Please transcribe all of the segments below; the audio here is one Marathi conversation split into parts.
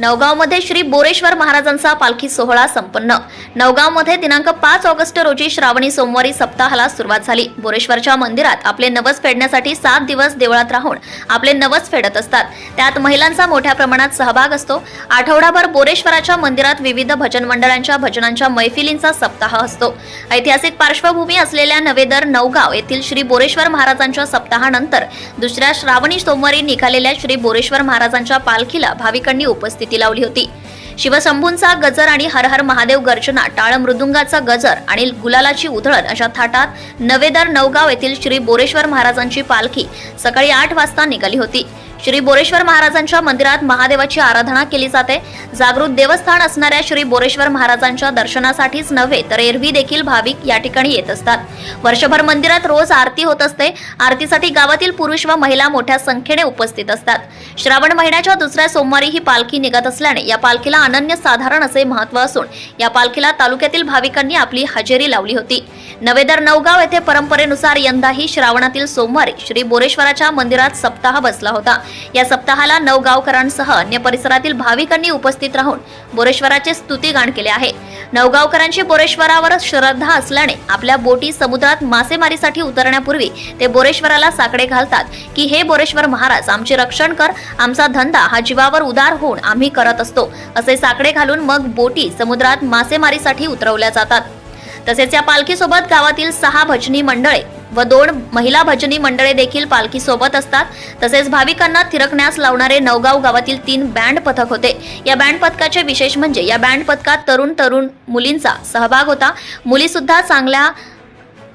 नवगावमध्ये श्री बोरेश्वर महाराजांचा पालखी सोहळा संपन्न. नवगावमध्ये दिनांक पाच ऑगस्ट रोजी श्रावणी सोमवारी सप्ताहाला सुरुवात झाली. बोरेश्वरच्या मंदिरात आपले नवस फेडण्यासाठी सात दिवस देवळात राहून आपले नवस फेडत असतात. त्यात महिलांचा मोठ्या प्रमाणात सहभाग असतो. आठवडाभर बोरेश्वराच्या मंदिरात विविध भजन मंडळांच्या भजनांच्या मैफिलींचा सप्ताह असतो. ऐतिहासिक पार्श्वभूमी असलेल्या नवेदर नवगाव येथील श्री बोरेश्वर महाराजांच्या सप्ताहानंतर दुसऱ्या श्रावणी सोमवारी निघालेल्या श्री बोरेश्वर महाराजांच्या पालखीला भाविकांनी उपस्थित लावली होती. शिवशंभूंचा गजर आणि हर हर महादेव गर्जना टाळ मृदुंगाचा गजर आणि गुलालाची उधळण अशा थाटात नवेदर नवगाव येथील श्री बोरेश्वर महाराजांची पालखी सकाळी आठ वाजता निघाली होती. श्री बोरेश्वर महाराजांच्या मंदिरात महादेवाची आराधना केली जाते. जागृत देवस्थान असणाऱ्या श्री बोरेश्वर महाराजांच्या दर्शनासाठीच नव्हे तर एरवी देखील भाविक या ठिकाणी येत असतात. वर्षभर मंदिरात रोज आरती होत असते. आरतीसाठी गावातील पुरुष व महिला मोठ्या संख्येने उपस्थित असतात. श्रावण महिन्याच्या दुसऱ्या सोमवारी ही पालखी निघत असल्याने या पालखीला अनन्य साधारण असे महत्त्व असून या पालखीला तालुक्यातील भाविकांनी आपली हजेरी लावली होती. नवेदर नवगाव येथे परंपरेनुसार यंदाही श्रावणातील सोमवारी श्री बोरेश्वराच्या मंदिरात सप्ताह बसला होता. या सप्ताहाला नवगावकरांसह अन्य परिसरातील भाविकांनी उपस्थित राहून बोरेश्वराचे स्तुतीगान केले आहे. नवगावकरांची बोरेश्वरावर श्रद्धा असल्याने आपल्या बोटी समुद्रात मासेमारीसाठी उतरण्यापूर्वी ते बोरेश्वराला साकडे घालतात की हे बोरेश्वर महाराज आमचे रक्षण कर आमचा धंदा हा जीवावर उदार होऊन आम्ही करत असतो. असे साकडे घालून मग बोटी समुद्रात मासेमारीसाठी उतरवल्या जातात. तसेच या पालखीसोबत गावातील सहा भजनी मंडळे व दोन महिला भजनी मंडळे देखील पालखी सोबत असतात. तसेच भाविकांना थिरकण्यास लावणारे नवगाव गावातील तीन बँड पथक होते. या बँड पथकाचे विशेष म्हणजे या बँड पथकात तरुण तरुण मुलींचा सहभाग होता. मुली सुद्धा चांगल्या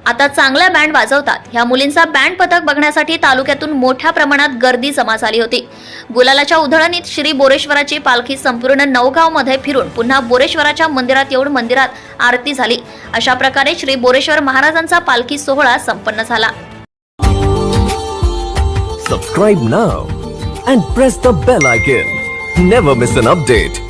आता चांगल्या बँड वाजवतात. ह्या मुलींचा बँड पथक बघण्यासाठी तालुक्यातून मोठ्या प्रमाणात गर्दी जमा झाली होती. गुलालाच्या उधळणीत श्री बोरेश्वराची पालखी संपूर्ण नवगावमध्ये फिरून पुन्हा बोरेश्वराच्या मंदिरात येऊन मंदिरात आरती झाली. अशा प्रकारे श्री बोरेश्वर महाराजांचा पालखी सोहळा संपन्न झाला. Subscribe now and press the bell icon never miss an update